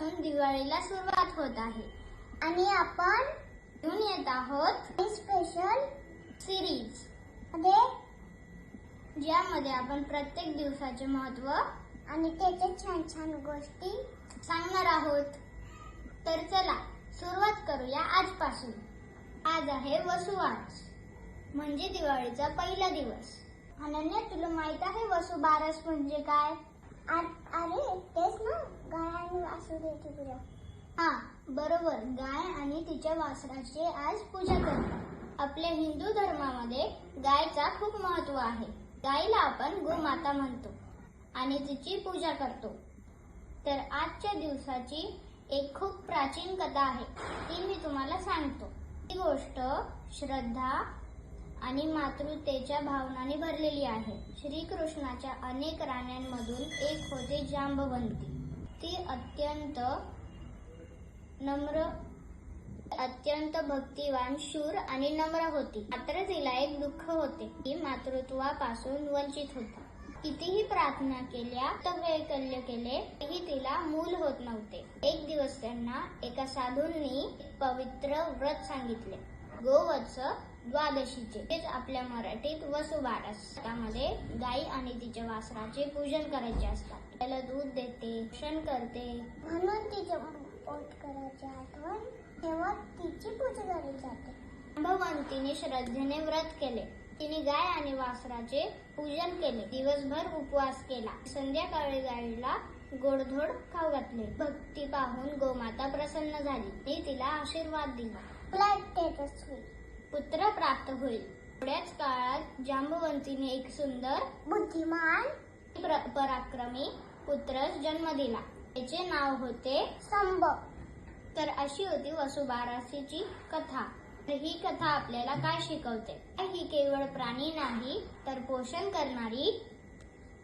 पासून दिवाळीला सुरुवात होत आहे. आणि आपण घेऊन येत आहोत स्पेशल सिरीजमध्ये ज्यामध्ये आपण प्रत्येक दिवसाचे महत्त्व आणि त्याच्या छान छान गोष्टी सांगणार आहोत. तर चला सुरुवात करूया आजपासून. आज आहे वसुबारस म्हणजे दिवाळीचा पहिला दिवस. अनन्या तुला माहीत आहे वसुबारस म्हणजे काय? अरे तेच ना. गाय आणि वासुदेवची पूजा हा बरोबर. गाय आणि तिच्या वासराची आज पूजा करतात आपल्या हिंदू धर्मामध्ये गायचा खूप महत्त्व आहे. गायीला आपण गोमाता म्हणतो आणि तिची पूजा करतो. तर आजच्या दिवसाची एक खूप प्राचीन कथा आहे. ती मी तुम्हाला सांगतो. ती गोष्ट श्रद्धा आणि मातृतेच्या भावनाने भरलेली आहे. श्रीकृष्णाच्या अनेक राण्यांमधून एक होते जांबवंती ती अत्यंत नम्र अत्यंत भक्तिवान शूर आणि नम्र होती. मात्र तिला एक दुःख होते. ती मातृत्वापासून वंचित होती. कितीही प्रार्थना केल्या तव्यकल्य केले तरी तिला मूल होत नव्हते. एक दिवस त्यांना एका साधूंनी पवित्र व्रत सांगितले. गोवत्स द्वादशीचे. तेच आपल्या मराठीत वसुबारस. त्यामध्ये गाई आणि तिच्या वासराचे पूजन करायचे असतात. त्याला दूध देते पोषण करते. म्हणून तिचे पोट करायची आठवण तेव्हा तिची पूजा केली जाते. भगवंतीने श्रद्धेने व्रत केले. तिने गाय आणि वासराचे पूजन केले. दिवसभर उपवास केला. संध्याकाळी गायीला गोडधोड खाऊ घातले. भक्ती पाहून गोमाता प्रसन्न झाली. ती तिला आशीर्वाद दिला. पुत्र प्राप्त होईल. थोड्याच काळात जांबवंतीने एक सुंदर बुद्धिमान प्र- पराक्रमी पुत्रस जन्म दिला. त्याचे नाव होते संभ तर अशी होती वसुबारसीची कथा. तर ही कथा आपल्याला काय शिकवते? ही केवळ प्राणी नाही तर पोषण करणारी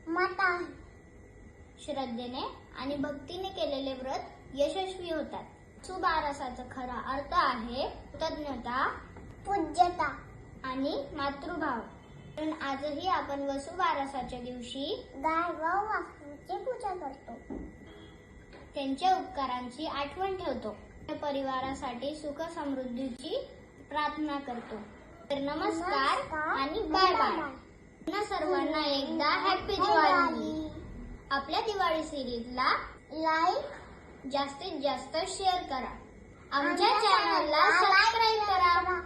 माता. श्रद्धेने आणि भक्तीने केलेले व्रत यशस्वी होतात. सुबारसाचा खरा अर्थ आहे कृतज्ञता पूज्यता आणि मातृभाव. पण आजही आपण वसुबारसाच्या दिवशी गाय व वासरूची पूजा करतो. त्यांच्या उपकारांची आठवण ठेवतो. परिवारासाठी सुख समृद्धीची प्रार्थना करतो. तर नमस्कार आणि बाय बाय. पुन्हा सर्वांना एकदा हॅपी दिवाळी. आपल्या दिवाळी सिरीजला लाईक जास्तीत जास्त शेअर करा. आमच्या चॅनलला सबस्क्राईब करा.